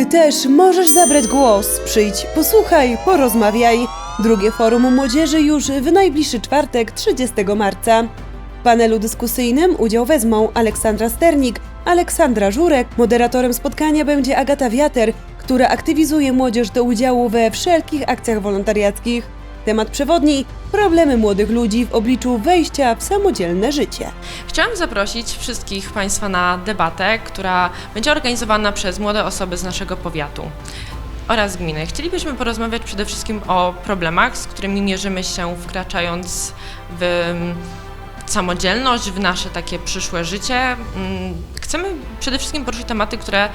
Ty też możesz zabrać głos. Przyjdź, posłuchaj, porozmawiaj. Drugie forum młodzieży już w najbliższy czwartek, 30 marca. W panelu dyskusyjnym udział wezmą Aleksandra Sternik, Aleksandra Żurek. Moderatorem spotkania będzie Agata Wiater, która aktywizuje młodzież do udziału we wszelkich akcjach wolontariackich. Temat przewodni problemy młodych ludzi w obliczu wejścia w samodzielne życie. Chciałam zaprosić wszystkich Państwa na debatę, która będzie organizowana przez młode osoby z naszego powiatu oraz gminy. Chcielibyśmy porozmawiać przede wszystkim o problemach, z którymi mierzymy się wkraczając w mm, samodzielność, w nasze takie przyszłe życie. Mm, Chcemy przede wszystkim poruszyć tematy, które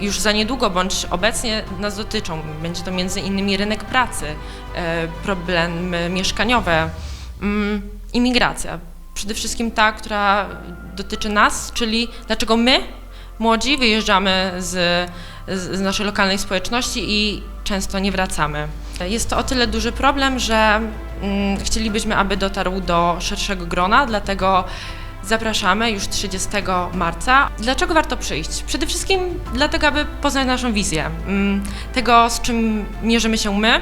już za niedługo bądź obecnie nas dotyczą. Będzie to między innymi rynek pracy, e, problemy mieszkaniowe, mm, imigracja. Przede wszystkim ta, która dotyczy nas, czyli dlaczego my, młodzi, wyjeżdżamy z, z naszej lokalnej społeczności i często nie wracamy. Jest to o tyle duży problem, że mm, chcielibyśmy, aby dotarł do szerszego grona, dlatego zapraszamy już 30 marca. Dlaczego warto przyjść? Przede wszystkim dlatego, aby poznać naszą wizję, mm, tego, z czym mierzymy się my,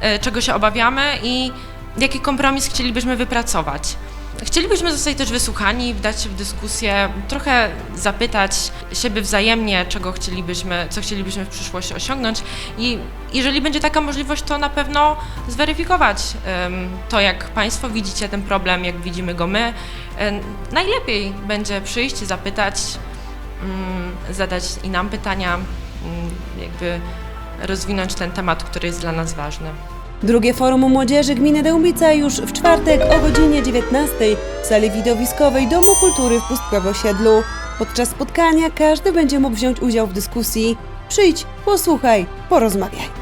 e, czego się obawiamy i jaki kompromis chcielibyśmy wypracować. Chcielibyśmy zostać też wysłuchani, wdać się w dyskusję, trochę zapytać siebie wzajemnie, czego chcielibyśmy, co chcielibyśmy w przyszłości osiągnąć i jeżeli będzie taka możliwość, to na pewno zweryfikować to, jak Państwo widzicie ten problem, jak widzimy go my. Najlepiej będzie przyjść, zapytać, mm, zadać i nam pytania, mm, jakby rozwinąć ten temat, który jest dla nas ważny. Drugie forum młodzieży gminy Dębica już w czwartek o godzinie 19 w sali widowiskowej Domu Kultury w Pustkowie Osiedlu. Podczas spotkania każdy będzie mógł wziąć udział w dyskusji. Przyjdź, posłuchaj, porozmawiaj.